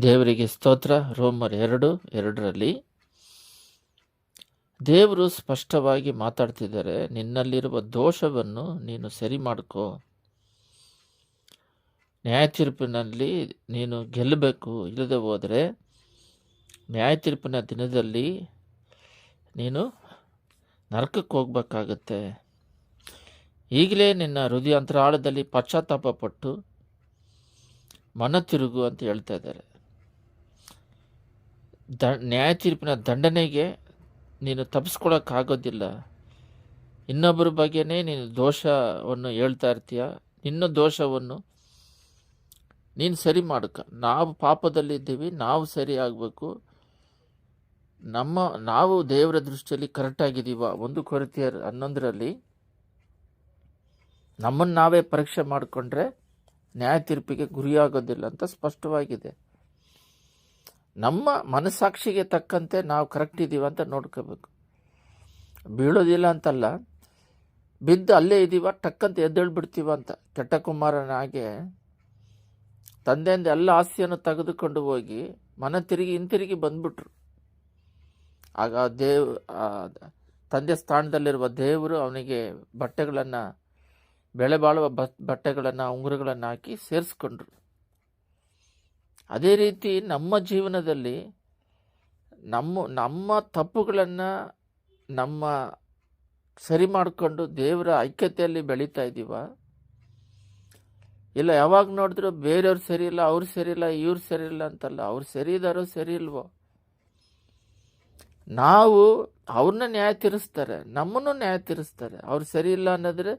ದೇವರಿಗೆ ಸ್ತೋತ್ರ, ರೋಮರ್ ಎರಡು, ಎರಡರಲ್ಲಿ. ದೇವರು ಸ್ಪಷ್ಟವಾಗಿ ಮಾತಾಡ್ತಿದ್ದಾರೆ, ನಿನ್ನಲ್ಲಿರುವ ದೋಷವನ್ನು ನೀನು ಸರಿ ಮಾಡ್ಕೋ. ನ್ಯಾಯ ತೀರ್ಪಿನಲ್ಲಿ ನೀನು ಗೆಲ್ಲಬೇಕು, ಇಲ್ಲದೆ ಹೋದರೆ ನ್ಯಾಯ ತೀರ್ಪಿನ ದಿನದಲ್ಲಿ ನೀನು ನರಕಕ್ಕೆ ಹೋಗ್ಬೇಕಾಗತ್ತೆ. ಈಗಲೇ ನಿನ್ನ ಹೃದಯ ಅಂತರಾಳದಲ್ಲಿ ಪಶ್ಚಾತ್ತಾಪ ಪಟ್ಟು ಮನ ತಿರುಗು ಅಂತ ಹೇಳ್ತಾ ಇದ್ದಾರೆ. ದ ನ್ಯಾಯ ತೀರ್ಪಿನ ದಂಡನೆಗೆ ನೀನು ತಪ್ಪಿಸ್ಕೊಳಕ್ಕಾಗೋದಿಲ್ಲ. ಇನ್ನೊಬ್ಬರ ಬಗ್ಗೆನೇ ನೀನು ದೋಷವನ್ನು ಹೇಳ್ತಾ ಇರ್ತೀಯ? ನಿನ್ನ ದೋಷವನ್ನು ನೀನು ಸರಿ ಮಾಡ್ಕ. ನಾವು ಪಾಪದಲ್ಲಿದ್ದೀವಿ, ನಾವು ಸರಿ ಆಗಬೇಕು. ನಮ್ಮ, ನಾವು ದೇವರ ದೃಷ್ಟಿಯಲ್ಲಿ ಕರೆಕ್ಟಾಗಿದ್ದೀವ? ಒಂದು ಕೊರತೆಯ ಹನ್ನೊಂದರಲ್ಲಿ, ನಮ್ಮನ್ನು ನಾವೇ ಪರೀಕ್ಷೆ ಮಾಡಿಕೊಂಡ್ರೆ ನ್ಯಾಯ ತೀರ್ಪಿಗೆ ಗುರಿಯಾಗೋದಿಲ್ಲ ಅಂತ ಸ್ಪಷ್ಟವಾಗಿದೆ. ನಮ್ಮ ಮನಸ್ಸಾಕ್ಷಿಗೆ ತಕ್ಕಂತೆ ನಾವು ಕರೆಕ್ಟ್ ಇದ್ದೀವ ಅಂತ ನೋಡ್ಕೋಬೇಕು. ಬೀಳೋದಿಲ್ಲ ಅಂತಲ್ಲ, ಬಿದ್ದು ಅಲ್ಲೇ ಇದ್ದೀವ ಟಕ್ಕಂತ ಎದ್ದೇಳ್ಬಿಡ್ತೀವ ಅಂತ. ಕೆಟ್ಟ ಕುಮಾರನಾಗೆ ತಂದೆಯಿಂದ ಎಲ್ಲ ಆಸ್ತಿಯನ್ನು ತೆಗೆದುಕೊಂಡು ಹೋಗಿ ಮನ ತಿರುಗಿ ಹಿಂತಿರುಗಿ ಬಂದ್ಬಿಟ್ರು. ಆಗ ದೇವ್ ತಂದೆ ಸ್ಥಾನದಲ್ಲಿರುವ ದೇವರು ಅವನಿಗೆ ಬಟ್ಟೆಗಳನ್ನು ಬೆಳೆ ಬಾಳುವ ಬಟ್ಟೆಗಳನ್ನು, ಉಂಗುರಗಳನ್ನು ಹಾಕಿ ಸೇರಿಸ್ಕೊಂಡ್ರು. ಅದೇ ರೀತಿ ನಮ್ಮ ಜೀವನದಲ್ಲಿ ನಮ್ಮ ನಮ್ಮ ತಪ್ಪುಗಳನ್ನು ನಮ್ಮ ಸರಿ ಮಾಡಿಕೊಂಡು ದೇವರ ಐಕ್ಯತೆಯಲ್ಲಿ ಬೆಳೀತಾ ಇದ್ದೀವ ಇಲ್ಲ, ಯಾವಾಗ ನೋಡಿದ್ರು ಬೇರೆಯವ್ರು ಸರಿ ಅವ್ರು ಸರಿಯಿಲ್ಲ ಇವ್ರು ಸರಿಯಿಲ್ಲ ಅಂತಲ್ಲ, ಅವ್ರು ಸರಿ ಇದ್ದಾರೋ ಸರಿ ಇಲ್ವೋ? ನಾವು ಅವ್ರನ್ನ ನ್ಯಾಯ ತೀರಿಸ್ತಾರೆ, ನಮ್ಮನ್ನು ನ್ಯಾಯ ತೀರಿಸ್ತಾರೆ. ಅವ್ರು ಸರಿ ಇಲ್ಲ ಅನ್ನೋದ್ರೆ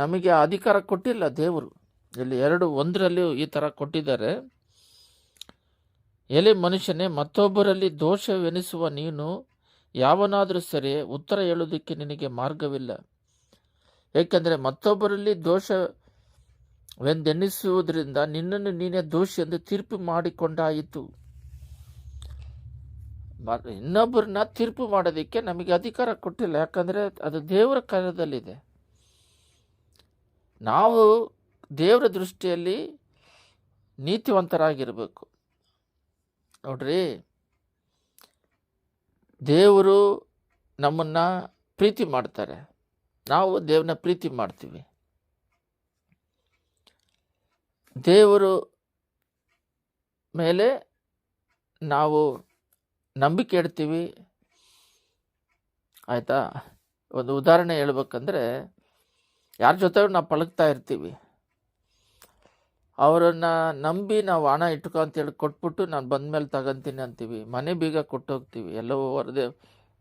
ನಮಗೆ ಅಧಿಕಾರ ಕೊಟ್ಟಿಲ್ಲ ದೇವರು. ಇಲ್ಲಿ ಎರಡು, ಒಂದರಲ್ಲಿ ಈ ಥರ ಕೊಟ್ಟಿದ್ದಾರೆ. ಎಲೆ ಮನುಷ್ಯನೇ ಮತ್ತೊಬ್ಬರಲ್ಲಿ ದೋಷವೆನಿಸುವ ನೀನು, ಯಾವನಾದರೂ ಸರಿ ಉತ್ತರ ಹೇಳೋದಕ್ಕೆ ನಿನಗೆ ಮಾರ್ಗವಿಲ್ಲ. ಏಕೆಂದರೆ ಮತ್ತೊಬ್ಬರಲ್ಲಿ ದೋಷವೆಂದೆನಿಸುವುದರಿಂದ ನಿನ್ನನ್ನು ನೀನೇ ದೋಷ ಎಂದು ತೀರ್ಪು ಮಾಡಿಕೊಂಡಾಯಿತು. ಇನ್ನೊಬ್ಬರನ್ನ ತೀರ್ಪು ಮಾಡೋದಕ್ಕೆ ನಮಗೆ ಅಧಿಕಾರ ಕೊಟ್ಟಿಲ್ಲ, ಯಾಕಂದರೆ ಅದು ದೇವರ ಕಾರ್ಯದಲ್ಲಿದೆ. ನಾವು ದೇವರ ದೃಷ್ಟಿಯಲ್ಲಿ ನೀತಿವಂತರಾಗಿರಬೇಕು. ನೋಡ್ರಿ. ದೇವರು ನಮ್ಮನ್ನು ಪ್ರೀತಿ ಮಾಡ್ತಾರೆ. ನಾವು ದೇವ್ರನ್ನ ಪ್ರೀತಿ ಮಾಡ್ತೀವಿ. ದೇವರು ಮೇಲೆ ನಾವು ನಂಬಿಕೆ ಇಡ್ತೀವಿ. ಆಯಿತಾ? ಒಂದು ಉದಾಹರಣೆ ಹೇಳ್ಬೇಕಂದ್ರೆ, ಯಾರ ಜೊತೆ ನಾವು ಪಳಗ್ತಾ ಇರ್ತೀವಿ. ಅವರನ್ನು ನಂಬಿ ನಾವು ಹಣ ಇಟ್ಕೊ ಅಂತೇಳಿ ಕೊಟ್ಬಿಟ್ಟು ನಾನು ಬಂದ ಮೇಲೆ ತಗೊಂತೀನಿ ಅಂತೀವಿ. ಮನೆ ಬೀಗ ಕೊಟ್ಟು ಹೋಗ್ತೀವಿ ಎಲ್ಲವೂ ಹೊರದೆ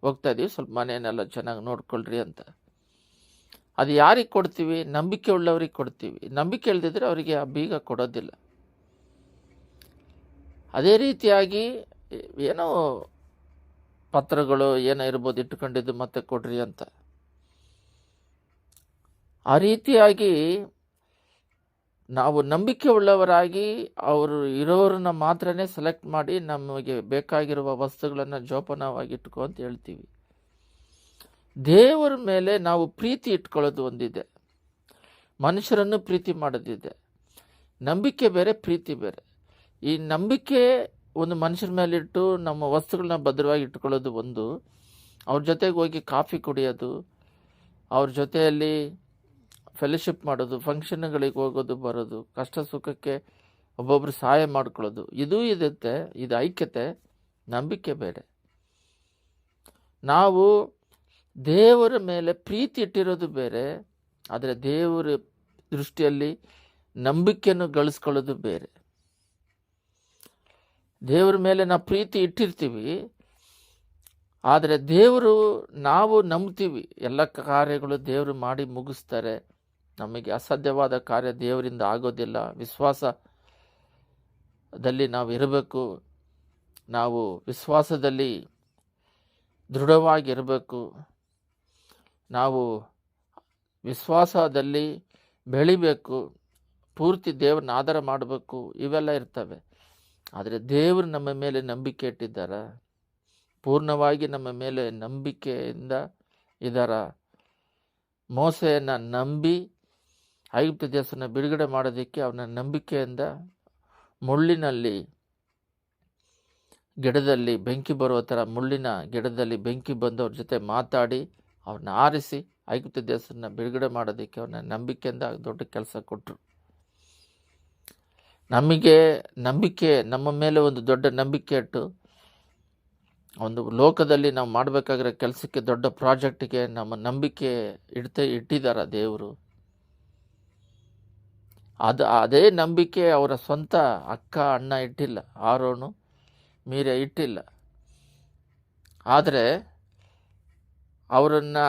ಹೋಗ್ತಾ ಇದೀವಿ. ಸ್ವಲ್ಪ ಮನೆಯನ್ನೆಲ್ಲ ಚೆನ್ನಾಗಿ ನೋಡ್ಕೊಳ್ರಿ ಅಂತ. ಅದು ಯಾರಿಗೆ ಕೊಡ್ತೀವಿ? ನಂಬಿಕೆ ಉಳ್ಳವ್ರಿಗೆ ಕೊಡ್ತೀವಿ. ನಂಬಿಕೆ ಇಲ್ದಿದ್ರೆ ಅವರಿಗೆ ಆ ಬೀಗ ಕೊಡೋದಿಲ್ಲ. ಅದೇ ರೀತಿಯಾಗಿ ಏನೋ ಪತ್ರಗಳು ಏನೋ ಇರ್ಬೋದು ಇಟ್ಕೊಂಡಿದ್ದು ಮತ್ತೆ ಕೊಡ್ರಿ ಅಂತ. ಆ ರೀತಿಯಾಗಿ ನಾವು ನಂಬಿಕೆ ಉಳ್ಳವರಾಗಿ ಅವರು ಇರೋರನ್ನ ಮಾತ್ರನೇ ಸೆಲೆಕ್ಟ್ ಮಾಡಿ ನಮಗೆ ಬೇಕಾಗಿರುವ ವಸ್ತುಗಳನ್ನು ಜೋಪಾನವಾಗಿ ಇಟ್ಕೋ ಅಂತ ಹೇಳ್ತೀವಿ. ದೇವರ ಮೇಲೆ ನಾವು ಪ್ರೀತಿ ಇಟ್ಕೊಳ್ಳೋದು ಒಂದಿದೆ. ಮನುಷ್ಯರನ್ನು ಪ್ರೀತಿ ಮಾಡೋದಿದೆ. ನಂಬಿಕೆ ಬೇರೆ, ಪ್ರೀತಿ ಬೇರೆ. ಈ ನಂಬಿಕೆ ಒಂದು ಮನುಷ್ಯರ ಮೇಲಿಟ್ಟು ನಮ್ಮ ವಸ್ತುಗಳನ್ನ ಭದ್ರವಾಗಿ ಇಟ್ಕೊಳ್ಳೋದು ಒಂದು. ಅವ್ರ ಜೊತೆಗೆ ಹೋಗಿ ಕಾಫಿ ಕುಡಿಯೋದು. ಅವ್ರ ಜೊತೆಯಲ್ಲಿ ಫೆಲೋಶಿಪ್ ಮಾಡೋದು ಫಂಕ್ಷನ್ಗಳಿಗೆ ಹೋಗೋದು, ಬರೋದು, ಕಷ್ಟ ಸುಖಕ್ಕೆ ಒಬ್ಬೊಬ್ರು ಸಹಾಯ ಮಾಡ್ಕೊಳ್ಳೋದು, ಇದು ಇರುತ್ತೆ, ಇದು ಐಕ್ಯತೆ, ನಂಬಿಕೆ ಬೇರೆ. ನಾವು ದೇವರ ಮೇಲೆ ಪ್ರೀತಿ ಇಟ್ಟಿರೋದು ಬೇರೆ, ಆದರೆ ದೇವರ ದೃಷ್ಟಿಯಲ್ಲಿ ನಂಬಿಕೆಯನ್ನು ಗಳಿಸ್ಕೊಳ್ಳೋದು ಬೇರೆ. ದೇವರ ಮೇಲೆ ನಾವು ಪ್ರೀತಿ ಇಟ್ಟಿರ್ತೀವಿ, ಆದರೆ ದೇವರು ನಾವು ನಂಬ್ತೀವಿ, ಎಲ್ಲ ಕಾರ್ಯಗಳು ದೇವರು ಮಾಡಿ ಮುಗಿಸ್ತಾರೆ ನಮಗೆ ಅಸಾಧ್ಯವಾದ ಕಾರ್ಯ ದೇವರಿಂದ ಆಗೋದಿಲ್ಲ. ವಿಶ್ವಾಸದಲ್ಲಿ ನಾವು ಇರಬೇಕು. ನಾವು ವಿಶ್ವಾಸದಲ್ಲಿ ದೃಢವಾಗಿರಬೇಕು. ನಾವು ವಿಶ್ವಾಸದಲ್ಲಿ ಬೆಳಿಬೇಕು. ಪೂರ್ತಿ ದೇವ್ರನ್ನ ಆಧಾರ ಮಾಡಬೇಕು. ಇವೆಲ್ಲ ಇರ್ತವೆ. ಆದರೆ ದೇವರು ನಮ್ಮ ಮೇಲೆ ನಂಬಿಕೆ ಇಟ್ಟಿದ್ದಾರೆ? ಪೂರ್ಣವಾಗಿ ನಮ್ಮ ಮೇಲೆ ನಂಬಿಕೆಯಿಂದ ಇದರ ಮೋಸೆಯನ್ನು ನಂಬಿ ಐಗುಪ್ತ ದೇಶನ ಬಿಡುಗಡೆ ಮಾಡೋದಕ್ಕೆ ಅವನ ನಂಬಿಕೆಯಿಂದ ಮುಳ್ಳಿನಲ್ಲಿ ಗಿಡದಲ್ಲಿ ಬೆಂಕಿ ಬರುವ ಥರ ಮುಳ್ಳಿನ ಗಿಡದಲ್ಲಿ ಬೆಂಕಿ ಬಂದವ್ರ ಜೊತೆ ಮಾತಾಡಿ, ಅವ್ರನ್ನ ಆರಿಸಿ ಐಗುಪ್ತ ದೇಶನ ಬಿಡುಗಡೆ ಮಾಡೋದಕ್ಕೆ ಅವನ ನಂಬಿಕೆಯಿಂದ ದೊಡ್ಡ ಕೆಲಸ ಕೊಟ್ಟರು ನಮಗೆ ನಂಬಿಕೆ, ನಮ್ಮ ಮೇಲೆ ಒಂದು ದೊಡ್ಡ ನಂಬಿಕೆ ಇಟ್ಟು ಒಂದು ಲೋಕದಲ್ಲಿ ನಾವು ಮಾಡಬೇಕಾಗಿರೋ ಕೆಲಸಕ್ಕೆ ದೊಡ್ಡ ಪ್ರಾಜೆಕ್ಟಿಗೆ ನಮ್ಮ ನಂಬಿಕೆ ಇಡ್ತೆ, ಇಟ್ಟಿದ್ದಾರೆ ದೇವರು. ಅದು, ಅದೇ ನಂಬಿಕೆ ಅವರ ಸ್ವಂತ ಅಕ್ಕ, ಅಣ್ಣ ಇಟ್ಟಿಲ್ಲ, ಆರೋನು ಮೀರೆ ಇಟ್ಟಿಲ್ಲ. ಆದರೆ ಅವರನ್ನು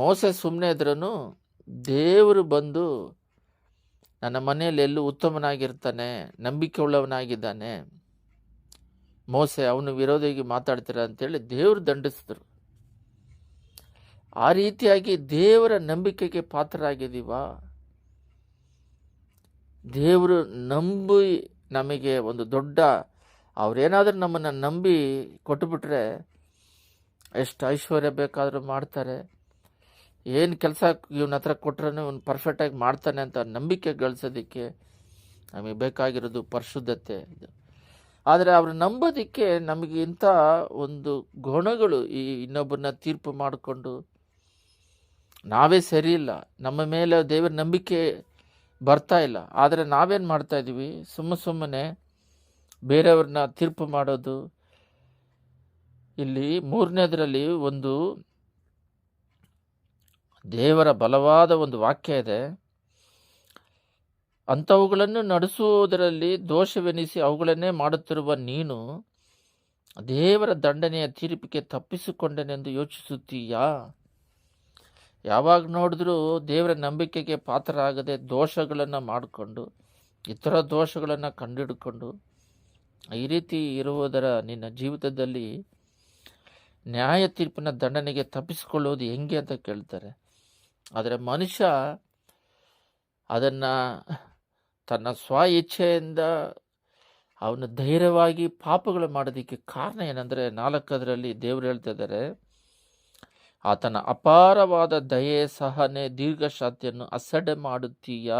ಮೋಸ ಸುಮ್ಮನೆ ಇದ್ರೂ ದೇವರು ಬಂದು ನನ್ನ ಮನೆಯಲ್ಲಿ ಎಲ್ಲೂ ಉತ್ತಮನಾಗಿರ್ತಾನೆ ನಂಬಿಕೆ ಉಳ್ಳವನಾಗಿದ್ದಾನೆ ಮೋಸೆ ಅವನು ವಿರೋಧಿಗೆ ಮಾತಾಡ್ತೀರ ಅಂತೇಳಿ ದೇವರು ದಂಡಿಸಿದ್ರು. ಆ ರೀತಿಯಾಗಿ ದೇವರ ನಂಬಿಕೆಗೆ ಪಾತ್ರರಾಗಿದ್ದೀವಾ? ದೇವರು ನಂಬಿ ನಮಗೆ ಒಂದು ದೊಡ್ಡ, ಅವರೇನಾದರೂ ನಮ್ಮನ್ನು ನಂಬಿ ಕೊಟ್ಟುಬಿಟ್ರೆ ಎಷ್ಟು ಐಶ್ವರ್ಯ ಬೇಕಾದರೂ ಮಾಡ್ತಾರೆ. ಏನು ಕೆಲಸ ಇವನ ಹತ್ರ ಕೊಟ್ರೂ ಇವನು ಪರ್ಫೆಕ್ಟಾಗಿ ಮಾಡ್ತಾನೆ ಅಂತ ನಂಬಿಕೆ ಗಳಿಸೋದಕ್ಕೆ ನಮಗೆ ಬೇಕಾಗಿರೋದು ಪರಿಶುದ್ಧತೆ ಇದು. ಆದರೆ ಅವ್ರು ನಂಬೋದಕ್ಕೆ ನಮಗೆ ಇಂಥ ಒಂದು ಗುಣಗಳು ಈ ಇನ್ನೊಬ್ಬರನ್ನ ತೀರ್ಪು ಮಾಡಿಕೊಂಡು ನಾವೇ ಸರಿ ಇಲ್ಲ. ನಮ್ಮ ಮೇಲೆ ದೇವರ ನಂಬಿಕೆ ಬರ್ತಾ ಇಲ್ಲ. ಆದರೆ ನಾವೇನು ಮಾಡ್ತಾ ಇದ್ದೀವಿ ಸುಮ್ಮ ಸುಮ್ಮನೆ ಬೇರೆಯವ್ರನ್ನ ತೀರ್ಪು ಮಾಡೋದು. ಇಲ್ಲಿ ಮೂರನೇದರಲ್ಲಿ ಒಂದು ದೇವರ ಬಲವಾದ ಒಂದು ವಾಕ್ಯ ಇದೆ. ಅಂಥವುಗಳನ್ನು ನಡೆಸುವುದರಲ್ಲಿ ದೋಷವೆನಿಸಿ ಅವುಗಳನ್ನೇ ಮಾಡುತ್ತಿರುವ ನೀನು ದೇವರ ದಂಡನೆಯ ತೀರ್ಪಿಗೆ ತಪ್ಪಿಸಿಕೊಂಡನೆಂದು ಯೋಚಿಸುತ್ತೀಯಾ? ಯಾವಾಗ ನೋಡಿದ್ರೂ ದೇವರ ನಂಬಿಕೆಗೆ ಪಾತ್ರರಾಗದೆ ದೋಷಗಳನ್ನು ಮಾಡಿಕೊಂಡು, ಇತರ ದೋಷಗಳನ್ನು ಕಂಡುಹಿಡ್ಕೊಂಡು, ಈ ರೀತಿ ಇರುವುದರ ನಿನ್ನ ಜೀವಿತದಲ್ಲಿ ನ್ಯಾಯ ತೀರ್ಪಿನ ದಂಡನೆಗೆ ತಪ್ಪಿಸಿಕೊಳ್ಳೋದು ಹೆಂಗೆ ಅಂತ ಕೇಳ್ತಾರೆ. ಆದರೆ ಮನುಷ್ಯ ಅದನ್ನು ತನ್ನ ಸ್ವ ಇಚ್ಛೆಯಿಂದ ಅವನು ಧೈರ್ಯವಾಗಿ ಪಾಪಗಳು ಮಾಡೋದಕ್ಕೆ ಕಾರಣ ಏನಂದರೆ ನಾಲ್ಕದರಲ್ಲಿ ದೇವರು ಹೇಳ್ತಾ ಇದ್ದಾರೆ ಆತನ ಅಪಾರವಾದ ದಯೆ ಸಹನೆ ದೀರ್ಘಶಾಂತಿಯನ್ನು ಅಸಡೆ ಮಾಡುತ್ತೀಯಾ?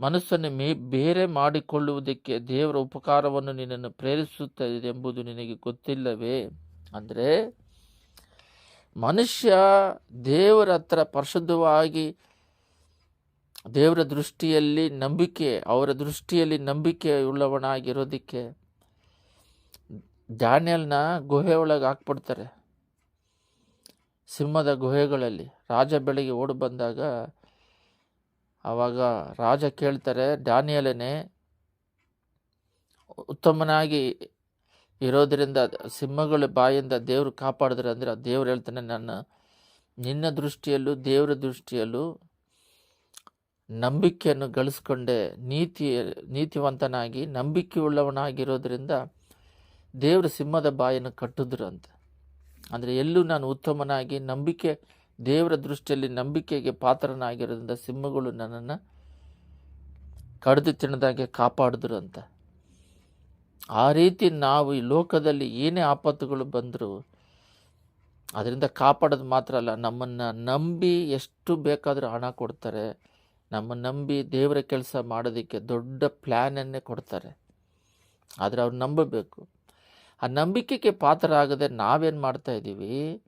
ಮನಸ್ಸನ್ನು ಮೇ ಬೇರೆ ಮಾಡಿಕೊಳ್ಳುವುದಕ್ಕೆ ದೇವರ ಉಪಕಾರವನ್ನು ನಿನ್ನನ್ನು ಪ್ರೇರಿಸುತ್ತದೆ ಎಂಬುದು ನಿನಗೆ ಗೊತ್ತಿಲ್ಲವೇ? ಅಂದರೆ, ಮನುಷ್ಯ ದೇವರ ಹತ್ರ ಪರಿಶುದ್ಧವಾಗಿ ದೇವರ ದೃಷ್ಟಿಯಲ್ಲಿ ನಂಬಿಕೆ, ಅವರ ದೃಷ್ಟಿಯಲ್ಲಿ ನಂಬಿಕೆ ಉಳ್ಳವನಾಗಿರೋದಕ್ಕೆ ಡ್ಯಾನಿಯಲ್ನ ಗುಹೆ ಒಳಗೆ ಹಾಕ್ಬಿಡ್ತಾರೆ. ಸಿಂಹದ ಗುಹೆಗಳಲ್ಲಿ ರಾಜ ಬೆಳಗ್ಗೆ ಓಡಿ ಬಂದಾಗ ಆವಾಗ ರಾಜ ಕೇಳ್ತಾರೆ ಡ್ಯಾನಿಯಲನೇ ಉತ್ತಮನಾಗಿ ಇರೋದರಿಂದ ಸಿಂಹಗಳ ಬಾಯಿಂದ ದೇವರು ಕಾಪಾಡಿದ್ರೆ ಅಂದರೆ ದೇವ್ರು ಹೇಳ್ತಾನೆ, ನನ್ನ, ನಿನ್ನ ದೃಷ್ಟಿಯಲ್ಲೂ ದೇವರ ದೃಷ್ಟಿಯಲ್ಲೂ ನಂಬಿಕೆಯನ್ನು ಗಳಿಸ್ಕೊಂಡೆ, ನೀತಿ, ನೀತಿವಂತನಾಗಿ ನಂಬಿಕೆ ಉಳ್ಳವನಾಗಿರೋದ್ರಿಂದ ದೇವರು ಸಿಂಹದ ಬಾಯನ್ನು ಕಟ್ಟಿದ್ರು ಅಂತ. ಅಂದರೆ ಎಲ್ಲೂ ನಾನು ಉತ್ತಮನಾಗಿ ನಂಬಿಕೆ, ದೇವರ ದೃಷ್ಟಿಯಲ್ಲಿ ನಂಬಿಕೆಗೆ ಪಾತ್ರನಾಗಿರೋದ್ರಿಂದ ಸಿಂಹಗಳು ನನ್ನನ್ನು ಕಡಿದು ತಿನ್ನದಾಗೆ ಕಾಪಾಡಿದ್ರು ಅಂತ. ಆ ರೀತಿ ನಾವು ಈ ಲೋಕದಲ್ಲಿ ಏನೇ ಆಪತ್ತುಗಳು ಬಂದರೂ ಅದರಿಂದ ಕಾಪಾಡೋದು ಮಾತ್ರ ಅಲ್ಲ, ನಮ್ಮನ್ನು ನಂಬಿ ಎಷ್ಟು ಬೇಕಾದರೂ ಹಣ ಕೊಡ್ತಾರೆ. ನಮ್ಮನ್ನು ನಂಬಿ ದೇವರ ಕೆಲಸ ಮಾಡೋದಕ್ಕೆ ದೊಡ್ಡ ಪ್ಲ್ಯಾನನ್ನೇ ಕೊಡ್ತಾರೆ. ಆದರೆ ಅವ್ರು ನಂಬಬೇಕು. ಆ ನಂಬಿಕೆಗೆ ಪಾತ್ರರಾಗದೆ ನಾವೇನು ಮಾಡ್ತಾ ಇದ್ದೀವಿ?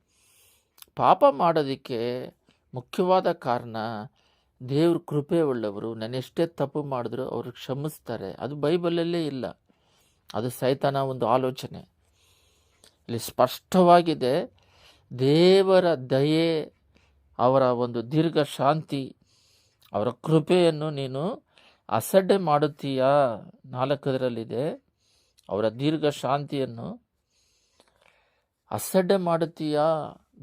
ಪಾಪ ಮಾಡೋದಕ್ಕೆ ಮುಖ್ಯವಾದ ಕಾರಣ ದೇವ್ರ ಕೃಪೆ ಉಳ್ಳವರು ನಾನು ಎಷ್ಟೇ ತಪ್ಪು ಮಾಡಿದ್ರು ಅವರು ಕ್ಷಮಿಸ್ತಾರೆ. ಅದು ಬೈಬಲಲ್ಲೇ ಇಲ್ಲ. ಅದು ಸೈತಾನ ಒಂದು ಆಲೋಚನೆ. ಇಲ್ಲಿ ಸ್ಪಷ್ಟವಾಗಿದೆ, ದೇವರ ದಯೆ, ಅವರ ಒಂದು ದೀರ್ಘ ಶಾಂತಿ, ಅವರ ಕೃಪೆಯನ್ನು ನೀನು ಅಸಡ್ಡೆ ಮಾಡುತ್ತೀಯಾ? ನಾಲ್ಕದರಲ್ಲಿದೆ. ಅವರ ದೀರ್ಘ ಶಾಂತಿಯನ್ನು ಅಸಡ್ಡೆ ಮಾಡುತ್ತೀಯಾ?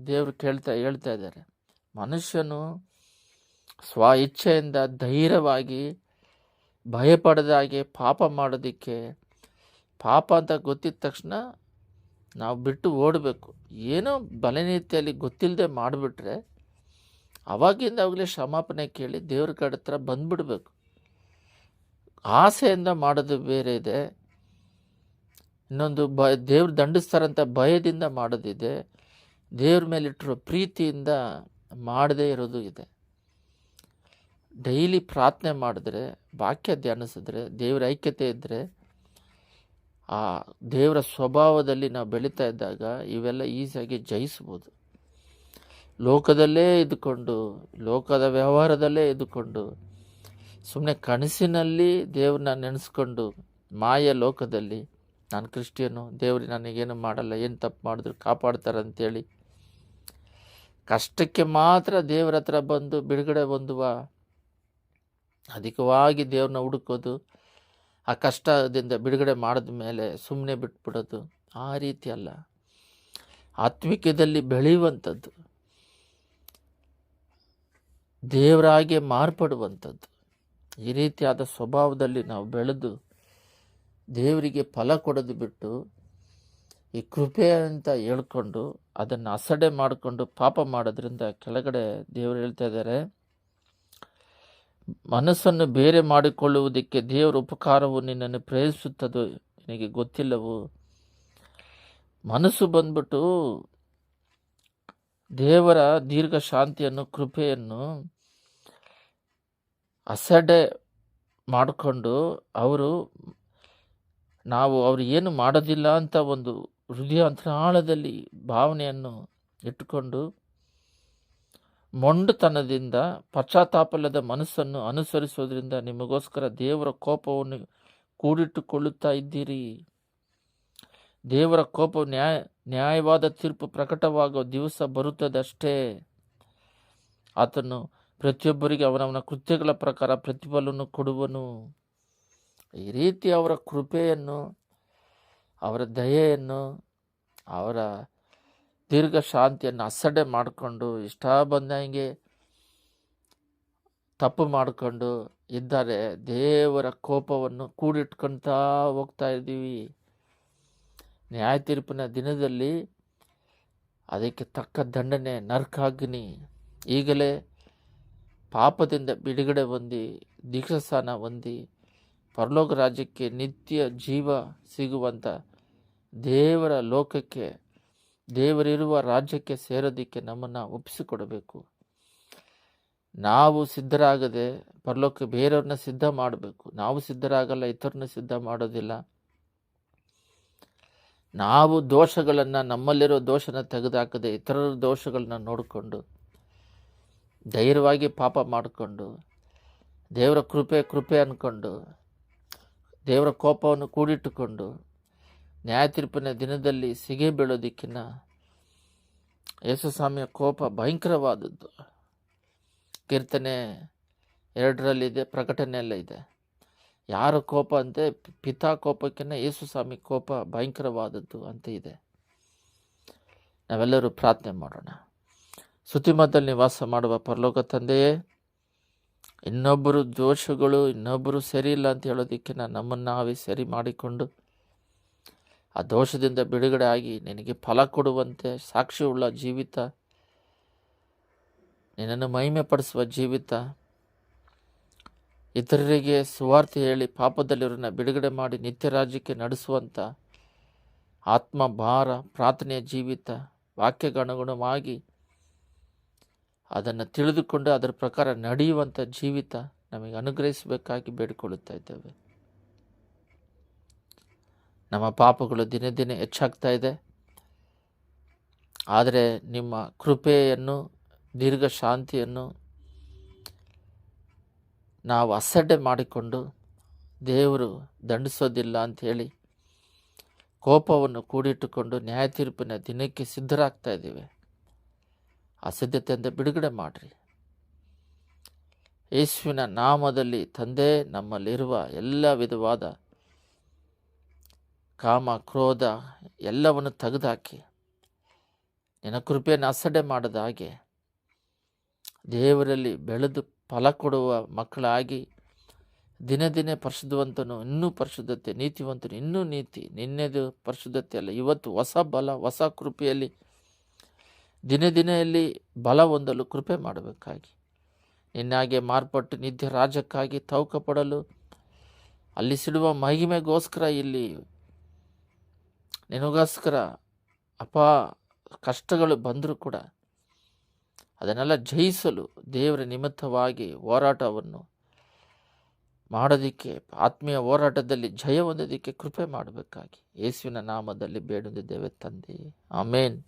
ದೇವರು ಕೇಳ್ತಾ, ಹೇಳ್ತಾ ಇದ್ದಾರೆ. ಮನುಷ್ಯನು ಸ್ವ ಇಚ್ಛೆಯಿಂದ ಧೈರ್ಯವಾಗಿ ಭಯಪಡದಾಗೆ ಪಾಪ ಮಾಡೋದಕ್ಕೆ ಪಾಪ ಅಂತ ಗೊತ್ತಿದ್ದ ತಕ್ಷಣ ನಾವು ಬಿಟ್ಟು ಓಡಬೇಕು. ಏನೋ ಬಲನೀತಿಯಲ್ಲಿ ಗೊತ್ತಿಲ್ಲದೆ ಮಾಡಿಬಿಟ್ರೆ ಅವಾಗಿಂದ ಅವಾಗಲೇ ಕ್ಷಮಾಪಣೆ ಕೇಳಿ ದೇವ್ರ ಕಡೆ ಹತ್ರ ಬಂದ್ಬಿಡ್ಬೇಕು. ಆಸೆಯಿಂದ ಮಾಡೋದು ಬೇರೆ ಇದೆ. ಇನ್ನೊಂದು ಬ ದೇವ್ರು ದಂಡಿಸ್ತಾರಂತ ಭಯದಿಂದ ಮಾಡೋದಿದೆ. ದೇವ್ರ ಮೇಲಿಟ್ಟಿರೋ ಪ್ರೀತಿಯಿಂದ ಮಾಡದೇ ಇರೋದು ಇದೆ. ಡೈಲಿ ಪ್ರಾರ್ಥನೆ ಮಾಡಿದ್ರೆ, ವಾಕ್ಯ ಧ್ಯಾನಿಸಿದ್ರೆ, ದೇವ್ರ ಐಕ್ಯತೆ ಇದ್ದರೆ ಆ ದೇವರ ಸ್ವಭಾವದಲ್ಲಿ ನಾವು ಬೆಳೀತಾ ಇದ್ದಾಗ ಇವೆಲ್ಲ ಈಸಿಯಾಗಿ ಜಯಿಸ್ಬೋದು. ಲೋಕದಲ್ಲೇ ಇದ್ದುಕೊಂಡು, ಲೋಕದ ವ್ಯವಹಾರದಲ್ಲೇ ಇದ್ದುಕೊಂಡು ಸುಮ್ಮನೆ ಕನಸಿನಲ್ಲಿ ದೇವ್ರನ್ನ ನೆನೆಸ್ಕೊಂಡು, ಮಾಯ ಲೋಕದಲ್ಲಿ ನಾನು ಕ್ರಿಶ್ಚಿಯನು ದೇವರು ನನಗೇನು ಮಾಡಲ್ಲ, ಏನು ತಪ್ಪು ಮಾಡಿದ್ರು ಕಾಪಾಡ್ತಾರೆ ಅಂತೇಳಿ ಕಷ್ಟಕ್ಕೆ ಮಾತ್ರ ದೇವರ ಹತ್ರ ಬಂದು ಬಿಡುಗಡೆ ಹೊಂದುವ ಅಧಿಕವಾಗಿ ದೇವ್ರನ್ನ ಹುಡುಕೋದು, ಆ ಕಷ್ಟದಿಂದ ಬಿಡುಗಡೆ ಮಾಡಿದ ಮೇಲೆ ಸುಮ್ಮನೆ ಬಿಟ್ಬಿಡೋದು, ಆ ರೀತಿ ಅಲ್ಲ. ಆತ್ಮಿಕದಲ್ಲಿ ಬೆಳೆಯುವಂಥದ್ದು, ದೇವರಾಗೆ ಮಾರ್ಪಡುವಂಥದ್ದು, ಈ ರೀತಿಯಾದ ಸ್ವಭಾವದಲ್ಲಿ ನಾವು ಬೆಳೆದು ದೇವರಿಗೆ ಫಲ ಕೊಡೋದು ಬಿಟ್ಟು ಈ ಕೃಪೆ ಅಂತ ಹೇಳ್ಕೊಂಡು ಅದನ್ನು ಅಸಡೆ ಮಾಡಿಕೊಂಡು ಪಾಪ ಮಾಡೋದ್ರಿಂದ ಕೆಳಗಡೆ ದೇವರು ಹೇಳ್ತಾ ಇದ್ದಾರೆ, ಮನಸ್ಸನ್ನು ಬೇರೆ ಮಾಡಿಕೊಳ್ಳುವುದಕ್ಕೆ ದೇವರ ಉಪಕಾರವು ನಿನ್ನನ್ನು ಪ್ರೇರಿಸುತ್ತದೋ ನಿನಗೆ ಗೊತ್ತಿಲ್ಲವು? ಮನಸ್ಸು ಬಂದ್ಬಿಟ್ಟು ದೇವರ ದೀರ್ಘ ಶಾಂತಿಯನ್ನು, ಕೃಪೆಯನ್ನು ಅಸಡೆ ಮಾಡಿಕೊಂಡು ಅವರು ನಾವು ಅವರು ಏನು ಮಾಡೋದಿಲ್ಲ ಅಂತ ಒಂದು ಹೃದಯ ಅಂತರಾಳದಲ್ಲಿ ಭಾವನೆಯನ್ನು ಇಟ್ಟುಕೊಂಡು ಮೊಂಡುತನದಿಂದ ಪಶ್ಚಾತ್ತಾಪಲ್ಲದ ಮನಸ್ಸನ್ನು ಅನುಸರಿಸೋದ್ರಿಂದ ನಿಮಗೋಸ್ಕರ ದೇವರ ಕೋಪವನ್ನು ಕೂಡಿಟ್ಟುಕೊಳ್ಳುತ್ತಾ ಇದ್ದೀರಿ. ದೇವರ ಕೋಪವು ನ್ಯಾಯ, ನ್ಯಾಯವಾದ ತೀರ್ಪು ಪ್ರಕಟವಾಗುವ ದಿವಸ ಬರುತ್ತದಷ್ಟೇ. ಆತನು ಪ್ರತಿಯೊಬ್ಬರಿಗೆ ಅವನವನ ಕೃತ್ಯಗಳ ಪ್ರಕಾರ ಪ್ರತಿಫಲವನ್ನು ಕೊಡುವನು. ಈ ರೀತಿ ಅವರ ಕೃಪೆಯನ್ನು, ಅವರ ದಯೆಯನ್ನು, ಅವರ ದೀರ್ಘ ಶಾಂತಿಯನ್ನು ಅಸಡ್ಡೆ ಮಾಡಿಕೊಂಡು, ಇಷ್ಟ ಬಂದಂಗೆ ತಪ್ಪು ಮಾಡಿಕೊಂಡು ಇದ್ದಾರೆ ದೇವರ ಕೋಪವನ್ನು ಕೂಡಿಟ್ಕೊಳ್ತಾ ಹೋಗ್ತಾ ಇದ್ದೀವಿ. ನ್ಯಾಯ ತೀರ್ಪಿನ ದಿನದಲ್ಲಿ ಅದಕ್ಕೆ ತಕ್ಕ ದಂಡನೆ ನರ್ಕಾಗ್ನಿ ಈಗಲೇ ಪಾಪದಿಂದ ಬಿಡುಗಡೆ ಹೊಂದಿ ದೀಕ್ಷಸ್ಥಾನ ಹೊಂದಿ ಪರಲೋಕ ರಾಜ್ಯಕ್ಕೆ ನಿತ್ಯ ಜೀವ ಸಿಗುವಂಥ ದೇವರ ಲೋಕಕ್ಕೆ, ದೇವರಿರುವ ರಾಜ್ಯಕ್ಕೆ ಸೇರೋದಕ್ಕೆ ನಮ್ಮನ್ನು ಒಪ್ಪಿಸಿಕೊಡಬೇಕು. ನಾವು ಸಿದ್ಧರಾಗದೆ ಪರಲೋಕ ಬೇರೆಯವ್ರನ್ನ ಸಿದ್ಧ ಮಾಡಬೇಕು. ನಾವು ಸಿದ್ಧರಾಗಲ್ಲ ಇತರನ್ನ ಸಿದ್ಧ ಮಾಡೋದಿಲ್ಲ. ನಾವು ದೋಷಗಳನ್ನು, ನಮ್ಮಲ್ಲಿರೋ ದೋಷನ ತೆಗೆದುಹಾಕದೆ ಇತರರ ದೋಷಗಳನ್ನ ನೋಡಿಕೊಂಡು, ಧೈರ್ಯವಾಗಿ ಪಾಪ ಮಾಡಿಕೊಂಡು, ದೇವರ ಕೃಪೆ ಕೃಪೆ ಅಂದ್ಕೊಂಡು ದೇವರ ಕೋಪವನ್ನು ಕೂಡಿಟ್ಟುಕೊಂಡು ನ್ಯಾಯ ತೀರ್ಪಿನ ದಿನದಲ್ಲಿ ಸಿಗೆ ಬೀಳೋದಿಕ್ಕಿನ್ನ ಯೇಸುಸ್ವಾಮಿಯ ಕೋಪ ಭಯಂಕರವಾದದ್ದು. ಕೀರ್ತನೆ ಎರಡರಲ್ಲಿದೆ ಪ್ರಕಟಣೆಯಲ್ಲ ಇದೆ. ಯಾರ ಕೋಪ ಅಂತೆ ಪಿತಾ ಕೋಪಕ್ಕಿಂತ ಯೇಸುಸ್ವಾಮಿ ಕೋಪ ಭಯಂಕರವಾದದ್ದು ಅಂತ ಇದೆ. ನಾವೆಲ್ಲರೂ ಪ್ರಾರ್ಥನೆ ಮಾಡೋಣ. ಸುತಿಮದಲ್ಲಿ ನಿವಾಸ ಮಾಡುವ ಪರಲೋಕ ತಂದೆಯೇ ಇನ್ನೊಬ್ಬರು ದೋಷಗಳು, ಇನ್ನೊಬ್ಬರು ಸರಿ ಇಲ್ಲ ಅಂತ ಹೇಳೋದಕ್ಕೆ ನಾನು ನಮ್ಮನ್ನು ನಾವೇ ಸರಿ ಮಾಡಿಕೊಂಡು ಆ ದೋಷದಿಂದ ಬಿಡುಗಡೆ ಆಗಿ ನಿನಗೆ ಫಲ ಕೊಡುವಂತೆ ಸಾಕ್ಷಿಯುಳ್ಳ ಜೀವಿತ, ನಿನ್ನನ್ನು ಮಹಿಮೆ ಪಡಿಸುವ ಜೀವಿತ, ಇತರರಿಗೆ ಸುವಾರ್ತೆ ಹೇಳಿ ಪಾಪದಲ್ಲಿರೋನ ಬಿಡುಗಡೆ ಮಾಡಿ ನಿತ್ಯ ರಾಜ್ಯಕ್ಕೆ ನಡೆಸುವಂಥ ಆತ್ಮ, ಭಾರ, ಪ್ರಾರ್ಥನೆಯ ಜೀವಿತ ವಾಕ್ಯಗನುಗುಣವಾಗಿ ಅದನ್ನು ತಿಳಿದುಕೊಂಡು ಅದರ ಪ್ರಕಾರ ನಡೆಯುವಂಥ ಜೀವಿತ ನಮಗೆ ಅನುಗ್ರಹಿಸಬೇಕಾಗಿ ಬೇಡಿಕೊಳ್ಳುತ್ತಾ ಇದ್ದೇವೆ. ನಮ್ಮ ಪಾಪಗಳು ದಿನೇ ದಿನೇ ಹೆಚ್ಚಾಗ್ತಾ ಇದೆ. ಆದರೆ ನಿಮ್ಮ ಕೃಪೆಯನ್ನು, ದೀರ್ಘ ಶಾಂತಿಯನ್ನು ನಾವು ಅಸಡ್ಡೆ ಮಾಡಿಕೊಂಡು ದೇವರು ದಂಡಿಸೋದಿಲ್ಲ ಅಂಥೇಳಿ ಕೋಪವನ್ನು ಕೂಡಿಟ್ಟುಕೊಂಡು ನ್ಯಾಯ ತೀರ್ಪಿನ ದಿನಕ್ಕೆ ಸಿದ್ಧರಾಗ್ತಾ ಇದ್ದೀವಿ. ಆ ಸಿದ್ಧತೆಯಿಂದ ಬಿಡುಗಡೆ ಮಾಡಿರಿ. ಯೇಸುವಿನ ನಾಮದಲ್ಲಿ ತಂದೆ ನಮ್ಮಲ್ಲಿರುವ ಎಲ್ಲ ವಿಧವಾದ ಕಾಮ, ಕ್ರೋಧ ಎಲ್ಲವನ್ನು ತೆಗೆದುಹಾಕಿ ನಿನ್ನ ಕೃಪೆಯನ್ನು ಅಸಡೆ ಮಾಡದ ಹಾಗೆ ದೇವರಲ್ಲಿ ಬೆಳೆದು ಫಲ ಕೊಡುವ ಮಕ್ಕಳಾಗಿ ದಿನೇ ದಿನೇ ಪರಿಶುದ್ಧವಂತನು, ಇನ್ನೂ ಪರಿಶುದ್ಧತೆ, ನೀತಿವಂತನು, ಇನ್ನೂ ನೀತಿ, ನಿನ್ನೆದು ಪರಿಶುದ್ಧತೆ ಅಲ್ಲ, ಇವತ್ತು ಹೊಸ ಬಲ, ಹೊಸ ಕೃಪೆಯಲ್ಲಿ ದಿನೇ ದಿನೆಯಲ್ಲಿ ಬಲ ಹೊಂದಲು ಕೃಪೆ ಮಾಡಬೇಕಾಗಿ. ನಿನ್ನಾಗೆ ಮಾರ್ಪಟ್ಟು ನಿತ್ಯ ರಾಜ್ಯಕ್ಕಾಗಿ ತೌಕ ಪಡಲು ಅಲ್ಲಿ ಸಿಡುವ ಮಹಿಮೆಗೋಸ್ಕರ ಇಲ್ಲಿ ನಿನಗೋಸ್ಕರ ಅಪ ಕಷ್ಟಗಳು ಬಂದರೂ ಕೂಡ ಅದನ್ನೆಲ್ಲ ಜಯಿಸಲು ದೇವರ ನಿಮಿತ್ತವಾಗಿ ಹೋರಾಟವನ್ನು ಮಾಡೋದಕ್ಕೆ, ಆತ್ಮೀಯ ಹೋರಾಟದಲ್ಲಿ ಜಯ ಹೊಂದೋದಕ್ಕೆ ಕೃಪೆ ಮಾಡಬೇಕಾಗಿ. ಯೇಸುವಿನ ನಾಮದಲ್ಲಿ ಬೇಡುತ್ತಿದ್ದೇವೆ ತಂದೆ. ಆಮೇನ್.